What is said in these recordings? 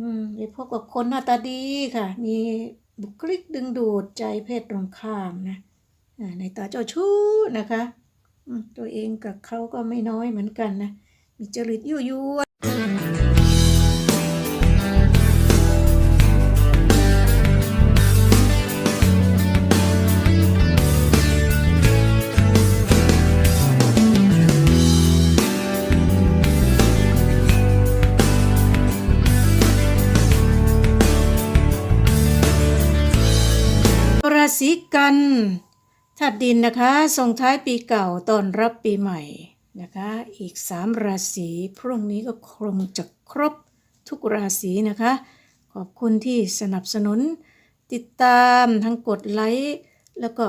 อืมไปพบกับคนหน้าตาดีค่ะ มีบุคลิกดึงดูดใจเพศตรงข้ามนะในตาเจ้าชู้นะคะ ตัวเองกับเขาก็ไม่น้อยเหมือนกันนะ มีจริตยั่วยวน ธาตุดินนะคะส่งท้ายปีเก่าต้อนรับปีใหม่นะคะ อีกสามราศีพรุ่งนี้ก็คงจะครบทุกราศีนะคะ ขอบคุณที่สนับสนุน ติดตามทั้งกดไลค์แล้วก็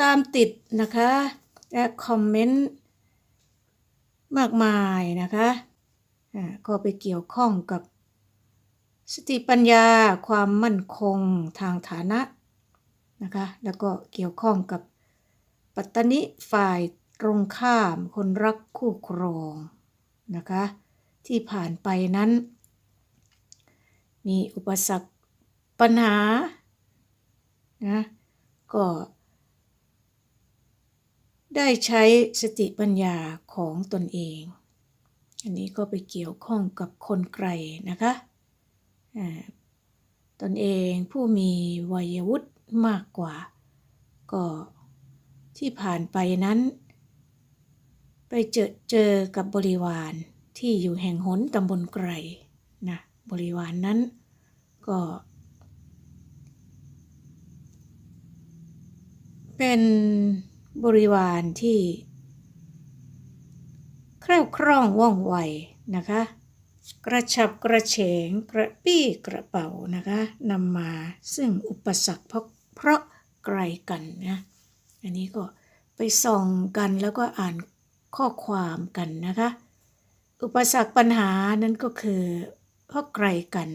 ตามติดนะคะและคอมเมนต์มากมายนะคะอ่าก็ไปเกี่ยวข้องกับ สติปัญญาความมั่นคงทางฐานะ นะคะ แล้วก็เกี่ยวข้องกับปัตตนิฝ่ายตรงข้ามคนรักคู่ครองนะคะ ที่ผ่านไปนั้น มีอุปสรรคปัญหานะก็ได้ใช้สติปัญญาของตนเอง อันนี้ก็ไปเกี่ยวข้องกับคนไกลนะคะตนเองผู้มีวัยวุฒิ มากกว่า ก็ที่ผ่านไปนั้น ไปเจอเจอกับบริวารที่อยู่แห่งหนตำบลไกรนะบริวารนนั้นก็ เป็นบริวารที่แคล่วคล่องว่องไวนะคะ กระชับกระเฉงกระปี้กระเป๋านะคะนำมาซึ่งอุปสรรคเพราะ เพราะไกลกันนะอันนี้ก็ไปส่องกันแล้วก็อ่านข้อความกันนะคะ อุปสรรคปัญหานั้นก็คือเพราะไกลกัน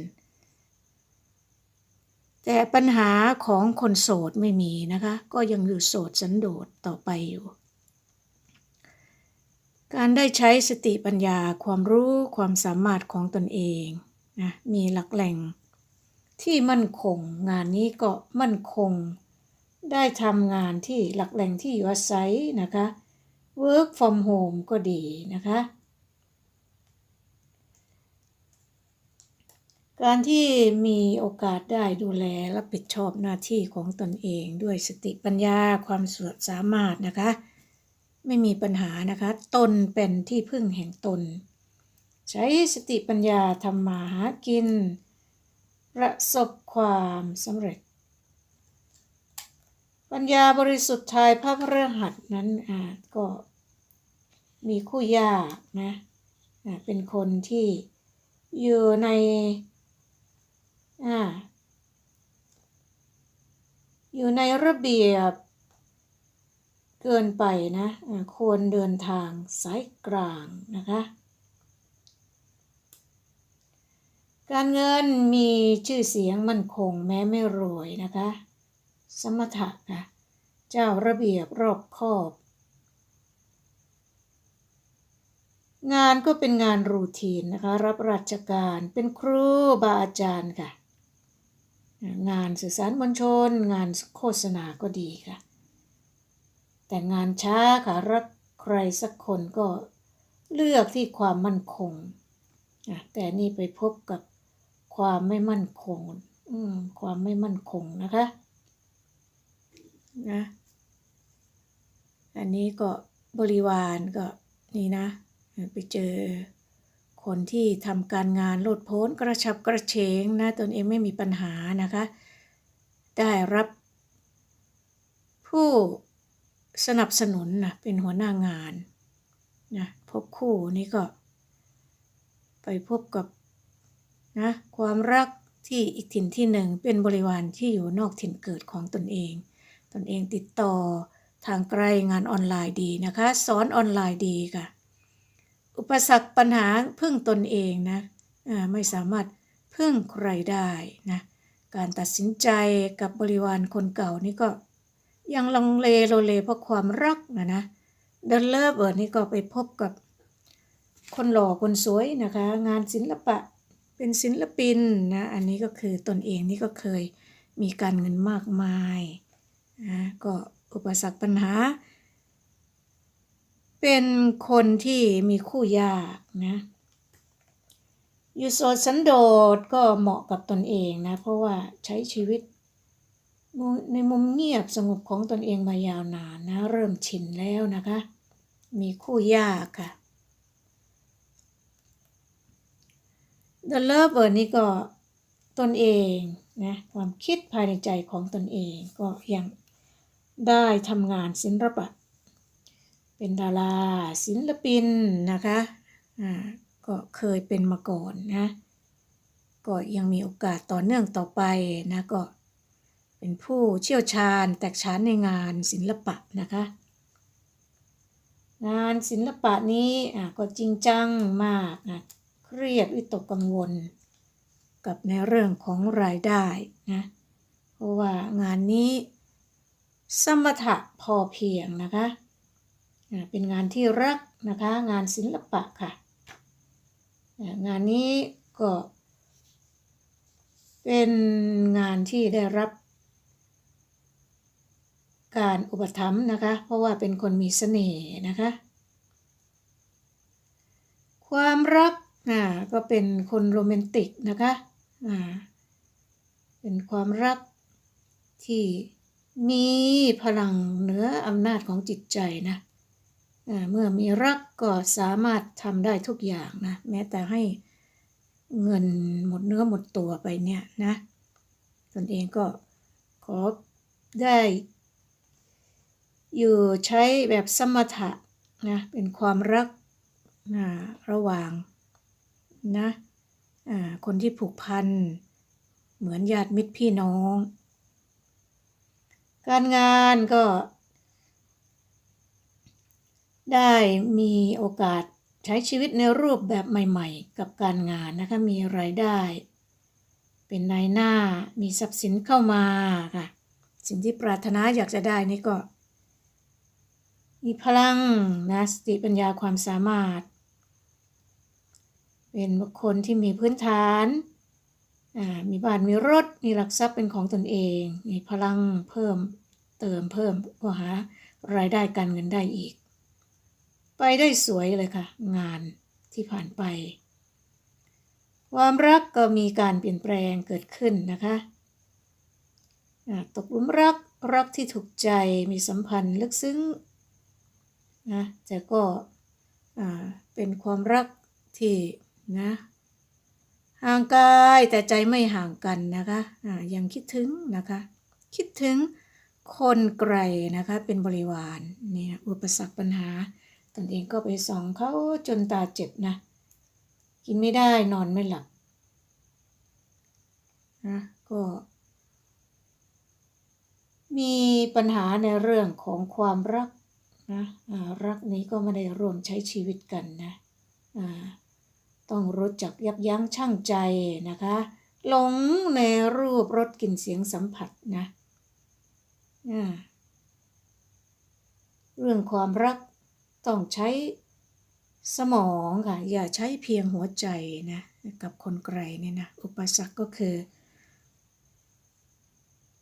แต่ปัญหาของคนโสดไม่มีนะคะ ก็ยังอยู่โสดสันโดษต่อไปอยู่ การได้ใช้สติปัญญาความรู้ความสามารถของตนเองนะมีหลักแหล่ง ที่มั่นคง งานนี้ก็มั่นคง ได้ทำงานที่หลักแหล่งที่อยู่อาศัยนะคะ work from home ก็ดีนะคะ การที่มีโอกาสได้ดูแลรับผิดชอบหน้าที่ของตนเองด้วยสติปัญญาความสามารถนะคะ ไม่มีปัญหานะคะ ตนเป็นที่พึ่งแห่งตน ใช้สติปัญญาทำมาหากิน ประสบความสำเร็จ ปัญญาบริสุทธิ์ทายพระพฤหัสนั้นอ่าก็มีคู่ยากนะเป็นคนที่อยู่ในอ่าอยู่ในระเบียบเกินไปนะควรเดินทางสายกลางนะคะ การเงินมีชื่อเสียงมั่นคงแม้ไม่รวยนะคะ สมถะค่ะ เจ้าระเบียบรอบคอบ งานก็เป็นงานรูทีนนะคะ รับราชการเป็นครูบาอาจารย์ค่ะ งานสื่อสารมวลชน งานโฆษณาก็ดีค่ะ แต่งานช้าค่ะ รักใครสักคนก็เลือกที่ความมั่นคงแต่นี่ไปพบกับ ความไม่มั่นคง อืม ความไม่มั่นคงนะคะ นะ อันนี้ก็บริวารก็นี่นะ ไปเจอคนที่ทำการงานโลดโพ้นกระชับกระเฉงนะตนเองไม่มีปัญหานะคะ ได้รับ ผู้สนับสนุนนะเป็นหัวหน้างานนะพบคู่นี้ก็ ไปพบกับ นะความรักที่อีกถิ่นที่หนึ่งเป็นบริวารที่อยู่นอกถิ่นเกิดของตนเอง ตนเองติดต่อทางไกลงานออนไลน์ดีนะคะ สอนออนไลน์ดีค่ะ อุปสรรคปัญหาพึ่งตนเองนะไม่สามารถพึ่งใครได้นะการตัดสินใจกับบริวารคนเก่านี่ก็ยังลังเลโลเลเพราะความรักนะนะเดินเลิฟเออนี่ก็ไปพบกับคนหล่อคนสวยนะคะ งานศิลปะ เป็นศิลปินนะอันนี้ก็คือตนเองนี่ก็เคยมีการเงินมากมายนะก็อุปสรรคปัญหา เป็นคนที่มีคู่ยากนะอยู่โสดสันโดษก็เหมาะกับตนเองนะเพราะว่าใช้ชีวิตในมุมเงียบสงบของตนเองมายาวนานนะ เริ่มชินแล้วนะคะ มีคู่ยากค่ะ The Lover นี่ก็ตนเองนะความคิดภายในใจของตนเองก็ยังได้ทำงานศิลปะ เป็นดาราศิลปินนะคะอ่าก็เคยเป็นมาก่อนนะก็ยังมีโอกาสต่อเนื่องต่อไปนะก็เป็นผู้เชี่ยวชาญแตกฉานในงานศิลปะนะคะงานศิลปะนี้อะก็จริงจังมากนะ เครียดวิตกกังวล กับในเรื่องของรายได้นะเพราะว่างานนี้ สมถะพอเพียงนะคะอะเป็นงานที่รักนะคะงานศิลปะค่ะอะ งานนี้ก็เป็นงานที่ได้รับ การอุปถัมภ์นะคะ เพราะว่าเป็นคนมีเสน่ห์นะคะ ความรัก อ่าก็เป็นคนโรแมนติกนะคะอ่าเป็นความรักที่มีพลังเหนืออำนาจของจิตใจนะอ่าเมื่อมีรักก็สามารถทำได้ทุกอย่างนะแม้แต่ให้เงินหมดเนื้อหมดตัวไปเนี่ยนะตนเองก็ขอได้ อยู่ใช้แบบสมถะนะเป็นความรักนะระหว่าง นะอ่าคนที่ผูกพัน เหมือนญาติมิตรพี่น้อง การงานก็ ได้มีโอกาสใช้ชีวิตในรูปแบบใหม่ ๆ กับการงานนะคะ มีรายได้ เป็นนายหน้ามีทรัพย์สินเข้ามาค่ะ สิ่งที่ปรารถนาอยากจะได้นี่ก็ มีพลังนะสติปัญญาความสามารถ เป็นบุคคลที่มีพื้นฐานอ่ามีบ้านมีรถมีหลักทรัพย์เป็นของตนเอง มีพลังเพิ่มเติมเพิ่มก็หารายได้การเงินได้อีก ไปได้สวยเลยค่ะ งานที่ผ่านไป ความรักก็มีการเปลี่ยนแปลงเกิดขึ้นนะคะอ่าตกหลุมรักรักที่ถูกใจมีสัมพันธ์ลึกซึ้งนะแต่ก็อ่าเป็นความรักที่ นะห่างกายแต่ใจไม่ห่างกันนะคะอ่ายังคิดถึงนะคะ คิดถึงคนไกลนะคะเป็นบริวารเนี่ยอุปสรรคปัญหาตนเองก็ไปส่องเขาจนตาเจ็บนะกินไม่ได้นอนไม่หลับนะก็มีปัญหาในเรื่องของความรักนะอ่ารักนี้ก็ไม่ได้ร่วมใช้ชีวิตกันนะอ่า ต้องรู้จักยับยั้งชั่งใจนะคะ หลงในรูปรสกลิ่นเสียงสัมผัสนะเรื่องความรักต้องใช้สมองค่ะ อย่าใช้เพียงหัวใจนะ กับคนไกลเนี่ยนะ อุปสรรคก็คือ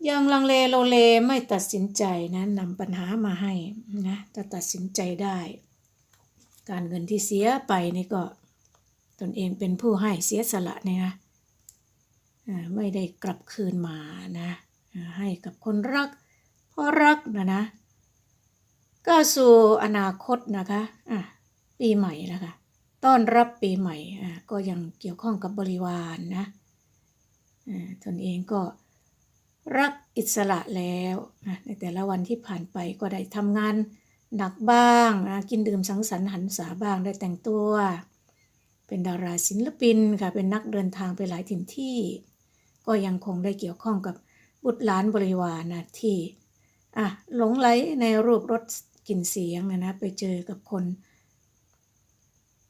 ยังลังเลโลเลไม่ตัดสินใจนะนำปัญหามาให้นะจะตัดสินใจได้ การเงินที่เสียไปนี่ก็ ตนเองเป็นผู้ให้เสียสละเนี่ยนะไม่ได้กลับคืนมานะให้กับคนรักเพราะรักนะนะก็สู่อนาคตนะคะอะปีใหม่แล้วค่ะต้อนรับปีใหม่อ่าก็ยังเกี่ยวข้องกับบริวารนะอ่าตนเองก็รักอิสระแล้วนะในแต่ละวันที่ผ่านไปก็ได้ทำงานหนักบ้างนะกินดื่มสังสรรค์หันษาบ้างได้แต่งตัว เป็นดาราศิลปินค่ะเป็นนักเดินทางไปหลายถิ่นที่ ก็ยังคงได้เกี่ยวข้องกับบุตรหลานบริวารนะที่อะหลงไหลในรูปรสกลิ่นเสียงนะนะไปเจอกับคน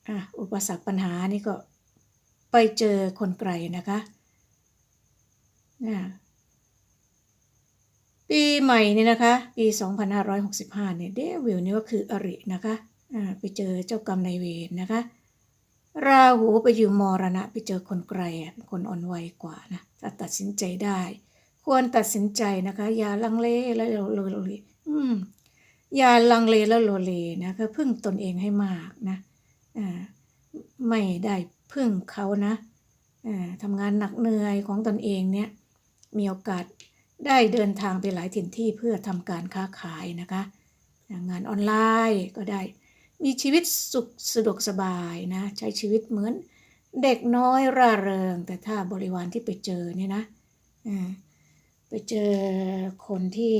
อะอุปสรรคปัญหานี่ก็ไปเจอคนไกลนะคะอะปีใหม่นี่นะคะ ปี 2565เนี่ยเดวิลนี่ก็คืออรินะคะอ่าไปเจอเจ้ากรรมนายเวรนะคะ ราหูไปอยู่มรณะไปเจอคนไกลอะเป็นคนอ่อนไหวกว่านะถ้าตัดสินใจได้ ควรตัดสินใจนะคะ อย่าลังเลแล้วโลเลอืมอย่าลังเลแล้วโลเลนะคะพึ่งตนเองให้มากนะอ่าไม่ได้พึ่งเขานะอ่าทำงานหนักเหนื่อยของตนเองเนี่ย มีโอกาสได้เดินทางไปหลายถิ่นที่เพื่อทำการค้าขายนะคะ งานออนไลน์ก็ได้ มีชีวิตสุขสะดวกสบายนะใช้ชีวิตเหมือนเด็กน้อยร่าเริง แต่ถ้าบริวารที่ไปเจอเนี่ยนะไปเจอคนที่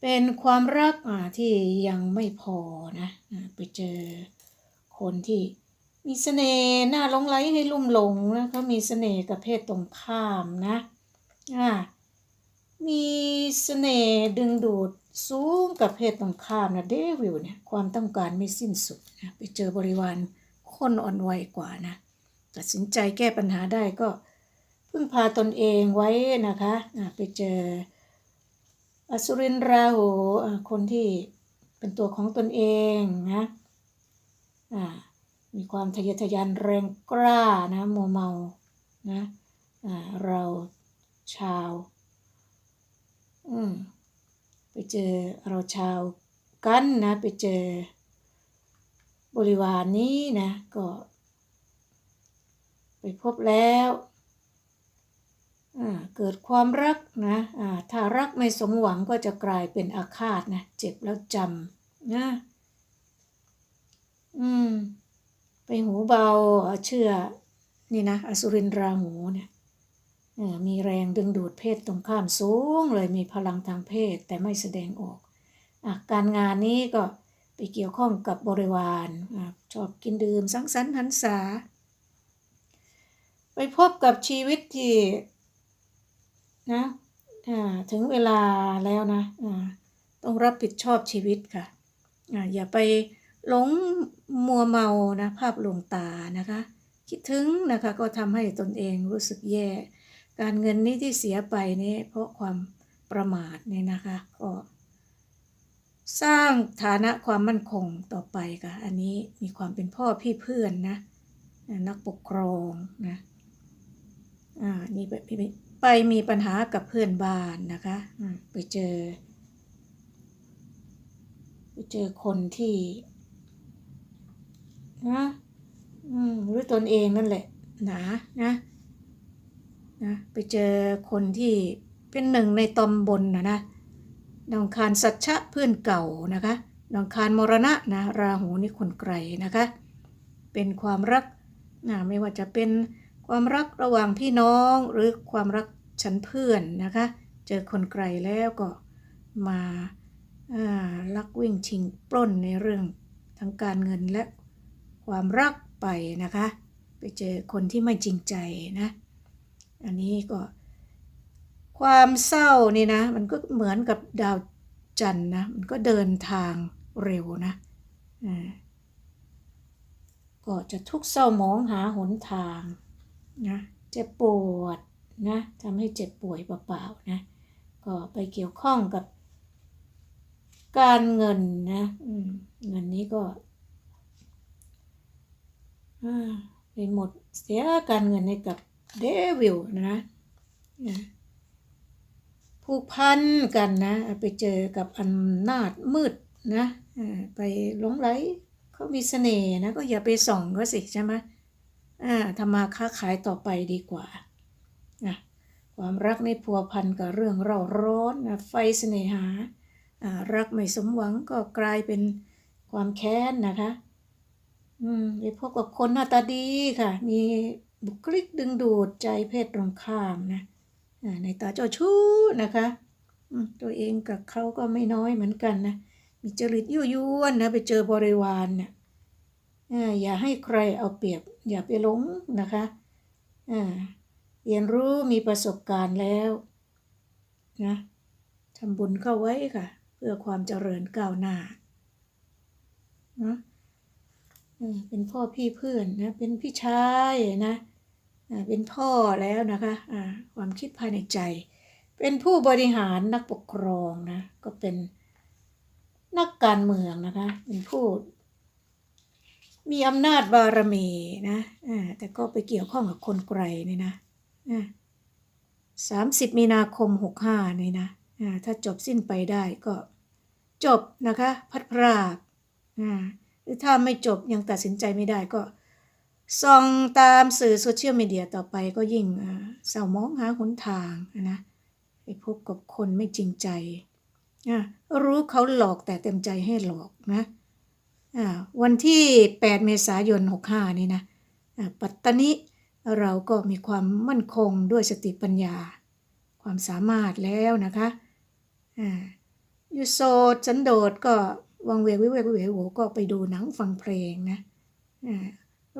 เป็นความรักอ่าที่ยังไม่พอนะไปเจอคนที่มีเสน่ห์น่าหลงไหลให้ลุ่มหลงนะเขามีเสน่ห์กับเพศตรงข้ามนะอ่ามีเสน่ห์ดึงดูด สูงกับเพศตรงข้ามนะเดวิลเนี่ยความต้องการไม่สิ้นสุดนะไปเจอบริวารคนอ่อนไหวกว่านะตัดสินใจแก้ปัญหาได้ก็พึ่งพาตนเองไว้นะคะไปเจออสุรินทราหูคนที่เป็นตัวของตนเองนะมีความทะเยอทะยานแรงกล้านะมัวเมานะเราชาว อืม ไปเจอเราชาวกันนะ ไปเจอบริวารนนี้นะ ก็ ไปพบแล้วอ่าเกิดความรักนะอ่าถ้ารักไม่สมหวังก็จะกลายเป็นอาฆาตนะ เจ็บแล้วจำนะ อืม ไปหูเบาเชื่อ นี่นะ อสุรินทราหูเนี่ย มีแรงดึงดูดเพศตรงข้ามสูงเลยมีพลังทางเพศแต่ไม่แสดงออกอการงานนี้ก็ไปเกี่ยวข้องกับบริวารอชอบกินดื่มสังสรรค์หันษา ไปพบกับชีวิตที่นะถึงเวลาแล้วนะต้องรับผิดชอบชีวิตค่ะออย่าไปหลงมัวเมานะภาพลวงตานะคะ คิดถึงนะคะก็ทำให้ตนเองรู้สึกแย่ การเงินนี้ที่เสียไปนี่เพราะความประมาทเนี่ยนะคะก็สร้างฐานะความมั่นคงต่อไปค่ะ อันนี้มีความเป็นพ่อพี่เพื่อนนะนักปกครองนะอ่านี่ไปไปไปมีปัญหากับเพื่อนบ้านนะคะไปเจอ ไปเจอคนที่นะอืมรือตนเองนั่นแหละ หนานะนะ ไปเจอคนที่เป็นหนึ่งในตอมบนนะนะดองคารสัจฉะเพื่อนเก่านะคะดองคารมรณะนะราหูนี่คนไกลนะคะ เป็นความรักนะไม่ว่าจะเป็นความรักระหว่างพี่น้องหรือความรักชั้นเพื่อนนะคะ เจอคนไกลแล้วก็มาอ่าลักวิ่งชิงปล้นในเรื่องทั้งการเงินและความรักไปนะคะ ไปเจอคนที่ไม่จริงใจนะ อันนี้ก็ ความเศร้านี่นะ มันก็เหมือนกับดาวจันทร์นะ มันก็เดินทางเร็วนะก็จะทุกข์เศร้ามองหาหนทางนะเจ็บปวดนะทำให้เจ็บป่วยเปล่าๆนะก็ไปเกี่ยวข้องกับการเงินนะเงินนี้ก็ไปหมดเสียการเงินให้กับ เดวิลนะนะผูกพันกันนะ ไปเจอกับอำนาจมืดนะไปหลงไหลเขามีเสน่ห์นะ ก็อย่าไปส่องก็สิใช่ไหมอ่าทำมาค้าขายต่อไปดีกว่านะความรักในพัวพันกับเรื่องเร่าร้อนนะไฟเสน่หาอ่ารักไม่สมหวังก็กลายเป็นความแค้นนะคะ อืมไปพบกับคนหน้าตาดีค่ะ มี บุคลิกดึงดูดใจเพศตรงข้ามนะในตาเจ้าชู้นะคะตัวเองกับเขาก็ไม่น้อยเหมือนกันนะมีจริตยั่วยวนนะไปเจอบริวารเนี่ยอ่าอย่าให้ใครเอาเปรียบ อย่าไปหลงนะคะอ่าเรียนรู้มีประสบการณ์แล้วนะทำบุญเข้าไว้ค่ะ เพื่อความเจริญก้าวหน้านะ เป็นพ่อพี่เพื่อนนะ เป็นพี่ชายนะเป็นพ่อแล้วนะคะความคิดภายในใจ เป็นผู้บริหารนักปกครองนะ ก็เป็นนักการเมืองนะคะ เป็นผู้ มีอำนาจบารมีนะแต่ก็ไปเกี่ยวข้องกับคนไกลนี่นะสามสิบมีนาคมหกห้านี่นะถ้าจบสิ้นไปได้ก็จบนะคะ พัดพรากอ่า หรือถ้าไม่จบยังตัดสินใจไม่ได้ก็ส่องตามสื่อโซเชียลมีเดียต่อไปก็ยิ่งเศร้ามองหาหนทางนะไปพบกับคนไม่จริงใจ รู้เขาหลอกแต่เต็มใจให้หลอกนะวันที่ 8 เมษายน 65 นี่นะปัตตานิเราก็มีความมั่นคงด้วยสติปัญญา ความสามารถแล้วนะคะอยู่โสดสันโดษก็ วังเวกวิเวกวิเวกโหก็ไปดูหนังฟังเพลงนะ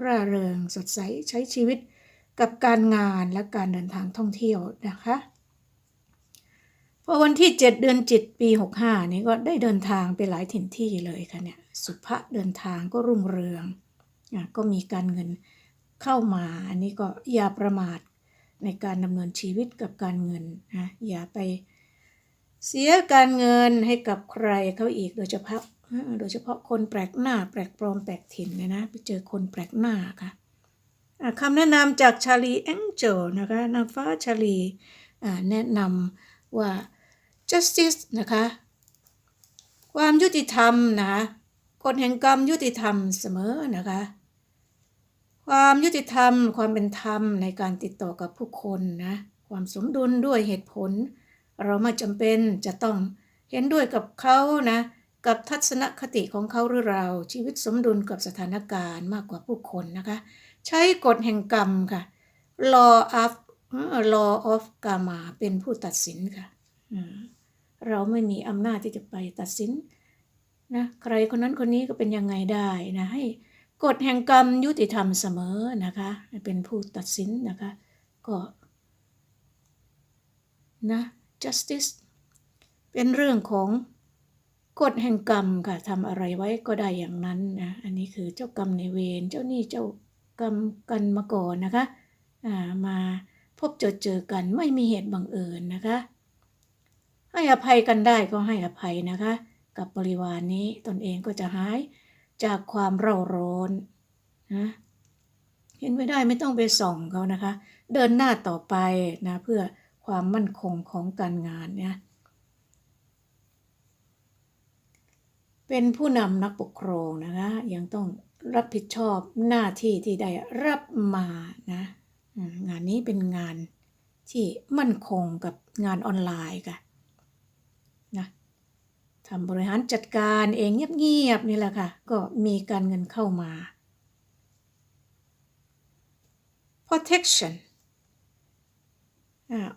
ร่าเริงสดใสใช้ชีวิตกับการงานและการเดินทางท่องเที่ยวนะคะพอวันที่ 7 เดือนจิตปี 65 นี้ก็ได้เดินทางไปหลายถิ่นที่เลยค่ะเนี่ยสุภะเดินทางก็รุ่งเรืองอะก็มีการเงินเข้ามา อันนี้ก็อย่าประมาทในการดำเนินชีวิตกับการเงินนะอย่าไปเสียการเงินให้กับใครเขาอีกโดยเฉพาะ โดยเฉพาะคนแปลกหน้า แปลกปลอมแปลกถิ่นเนี่ยนะไปเจอคนแปลกหน้าค่ะคำแนะนำจากชาลีแองเจลนะคะนางฟ้าชาลีแนะนำว่า justice นะคะความยุติธรรมนะคะกฎแห่งกรรมยุติธรรมเสมอนะคะความยุติธรรม ความเป็นธรรมในการติดต่อกับผู้คนนะความสมดุลด้วยเหตุผล เราไม่จำเป็นจะต้องเห็นด้วยกับเขานะ กับทัศนคติของเขาหรือเราชีวิตสมดุลกับสถานการณ์มากกว่าผู้คนนะคะ ใช้กฎแห่งกรรมค่ะ law of law of karma เป็นผู้ตัดสินค่ะเราไม่มีอำนาจที่จะไปตัดสินนะใครคนนั้นคนนี้ก็เป็นยังไงได้นะให้กฎแห่งกรรมยุติธรรมเสมอนะคะเป็นผู้ตัดสินนะคะก็นะ justice เป็นเรื่องของ กฎแห่งกรรมค่ะทำอะไรไว้ก็ได้อย่างนั้นนะอันนี้คือเจ้ากรรมในเวรเจ้าหนี้เจ้ากรรมกันมาก่อนนะคะอ่ามาพบเจอเจอกันไม่มีเหตุบังเอิญนะคะ ให้อภัยกันได้ก็ให้อภัยนะคะ กับบริวารนนี้ตนเองก็จะหายจากความเร่าร้อนนะเห็นไม่ได้ไม่ต้องไปส่องเขานะคะ เดินหน้าต่อไปนะเพื่อความมั่นคงของการงานเนี่ย เป็นผู้นำนักปกครองนะคะยังต้องรับผิดชอบหน้าที่ที่ได้รับมานะงานนี้เป็นงานที่มั่นคงกับงานออนไลน์ค่ะนะทำบริหารจัดการเองเงียบๆนี่แหละค่ะ ก็มีการเงินเข้ามา protection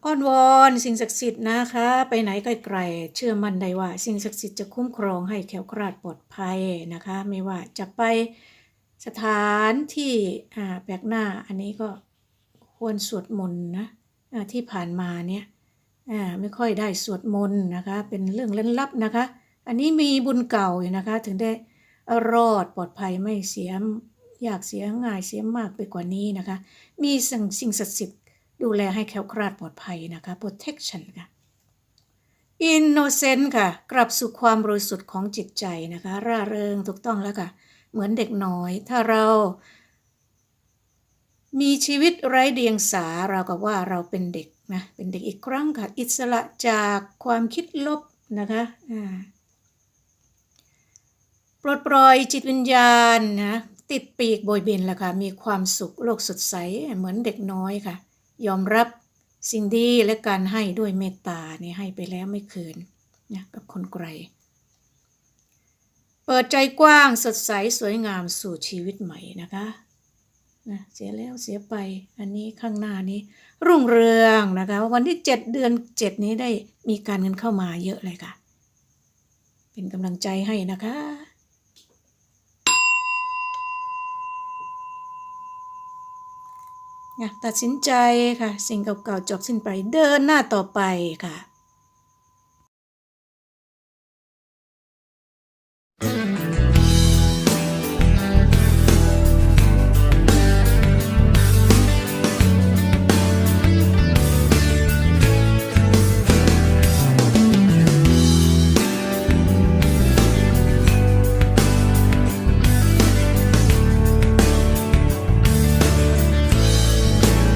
อ้อนวอนสิ่งศักดิ์สิทธิ์นะคะ ไปไหนไกลๆเชื่อมั่นได้ว่า สิ่งศักดิ์สิทธิ์จะคุ้มครองให้แคล้วคลาดปลอดภัยนะคะ ไม่ว่าจะไปสถานที่แปลกหน้าอันนี้ก็ควรสวดมนต์นะที่ผ่านมาเนี่ยไม่ค่อยได้สวดมนต์นะคะ เป็นเรื่องล่นลับนะคะ อันนี้มีบุญเก่าอยู่นะคะ ถึงได้รอดปลอดภัยไม่เสียอยากเสียง่ายเสียมากไปกว่านี้นะคะ มีสิ่งสิ่งศักดิ์สิทธิ์ ดูแลให้แคล้วคลาดปลอดภัยนะคะ protection ค่ะ innocent ค่ะ กลับสู่ความบริสุทธิ์ของจิตใจนะคะ ร่าเริงถูกต้องแล้วค่ะ เหมือนเด็กน้อย ถ้าเรา มีชีวิตไร้เดียงสาเรากับว่าเราเป็นเด็กนะ เป็นเด็กอีกครั้งค่ะ อิสระจากความคิดลบนะคะปลดปล่อยจิตวิญญาณนะ ติดปีกโบยบินแล้วค่ะ มีความสุขโลกสดใสเหมือนเด็กน้อยค่ะ ยอมรับสิ่งดีและการให้ด้วยเมตตาเนี่ยให้ไปแล้วไม่คืนนะกับคนไกล เปิดใจกว้างสดใสสวยงามสู่ชีวิตใหม่นะคะนะเสียแล้วเสียไปอันนี้ข้างหน้านี้ รุ่งเรืองนะคะวันที่ 7 เดือน 7 นี้ได้มีการเงินเข้ามาเยอะเลยค่ะ เป็นกำลังใจให้นะคะนะ ตัดสินใจค่ะ สิ่งเก่าๆจบสิ้นไปเดินหน้าต่อไปค่ะ